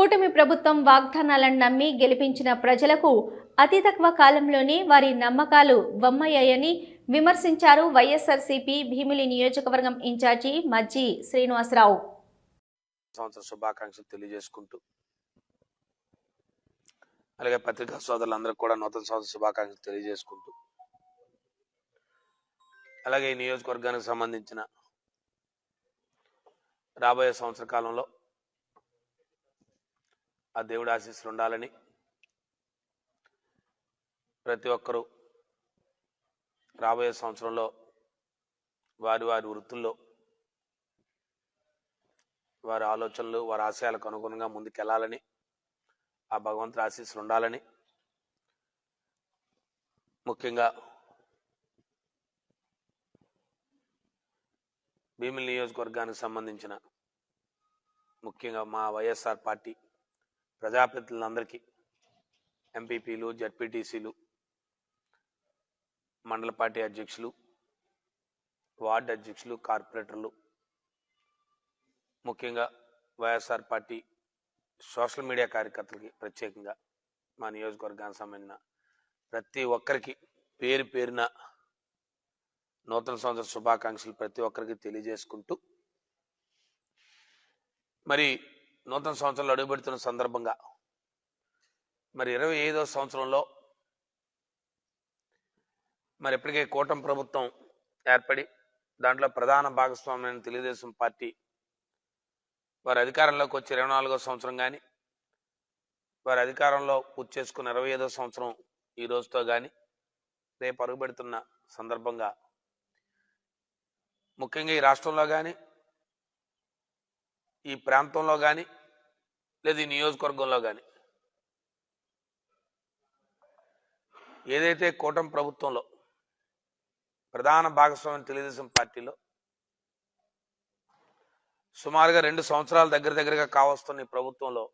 కూటమి ప్రభుత్వం వాగ్దానాలను నమ్మి గెలిపించిన ప్రజలకు అతి తక్కువ కాలంలోనే వారి నమ్మకాలు బొమ్మయ్యాయని విమర్శించారు వైఎస్ఆర్సీపీ భీమిలి నియోజకవర్గం ఇన్ఛార్జి మజ్జి శ్రీనివాసరావు. సంవత్సర శుభాకాంక్షలు తెలియజేసుకుంటూ అలాగే పత్రికా సోదరులందరికీ కూడా నూతన సంవత్సర శుభాకాంక్షలు తెలియజేసుకుంటూ అలాగే ఈ నియోజకవర్గానికి సంబంధించిన రాబోయే సంవత్సర కాలంలో ఆ దేవుడి ఆశీస్సులు ఉండాలని ప్రతి ఒక్కరూ రాబోయే సంవత్సరంలో వారి వారి వృత్తుల్లో వారి ఆలోచనలు వారి ఆశయాలకు అనుగుణంగా ముందుకెళ్ళాలని ఆ భగవంతుడి ఆశీస్సులు ఉండాలని ముఖ్యంగా భీమిలి నియోజకవర్గానికి సంబంధించిన ముఖ్యంగా మా వైఎస్ఆర్ పార్టీ ప్రజాప్రతినిధులందరికీ ఎంపీపీలు జడ్పీటీసీలు మండల పార్టీ అధ్యక్షులు వార్డు అధ్యక్షులు కార్పొరేటర్లు ముఖ్యంగా వైఎస్ఆర్ పార్టీ సోషల్ మీడియా కార్యకర్తలకి ప్రత్యేకంగా మా నియోజకవర్గానికి సంబంధించిన ప్రతి ఒక్కరికి పేరు పేరున నూతన సంవత్సర శుభాకాంక్షలు ప్రతి ఒక్కరికి తెలియజేసుకుంటూ మరి నూతన సంవత్సరంలో అడుగుపెడుతున్న సందర్భంగా మరి ఇరవై ఐదో సంవత్సరంలో మరి ఇప్పటికే కూటమి ప్రభుత్వం ఏర్పడి దాంట్లో ప్రధాన భాగస్వామ్యమైన తెలుగుదేశం పార్టీ వారి అధికారంలోకి వచ్చి ఇరవై నాలుగో సంవత్సరం కానీ వారి అధికారంలో పూర్తి చేసుకున్న ఇరవై ఐదో సంవత్సరం ఈ రోజుతో కానీ రేపు అరుగుపెడుతున్న సందర్భంగా ముఖ్యంగా ఈ రాష్ట్రంలో కానీ ఈ ప్రాంతంలో కానీ లేదు ఈ నియోజకవర్గంలో కానీ ఏదైతే కూటమి ప్రభుత్వంలో ప్రధాన భాగస్వామ్యం తెలుగుదేశం పార్టీలో సుమారుగా రెండు సంవత్సరాల దగ్గర దగ్గరగా కావస్తున్న ఈ ప్రభుత్వంలో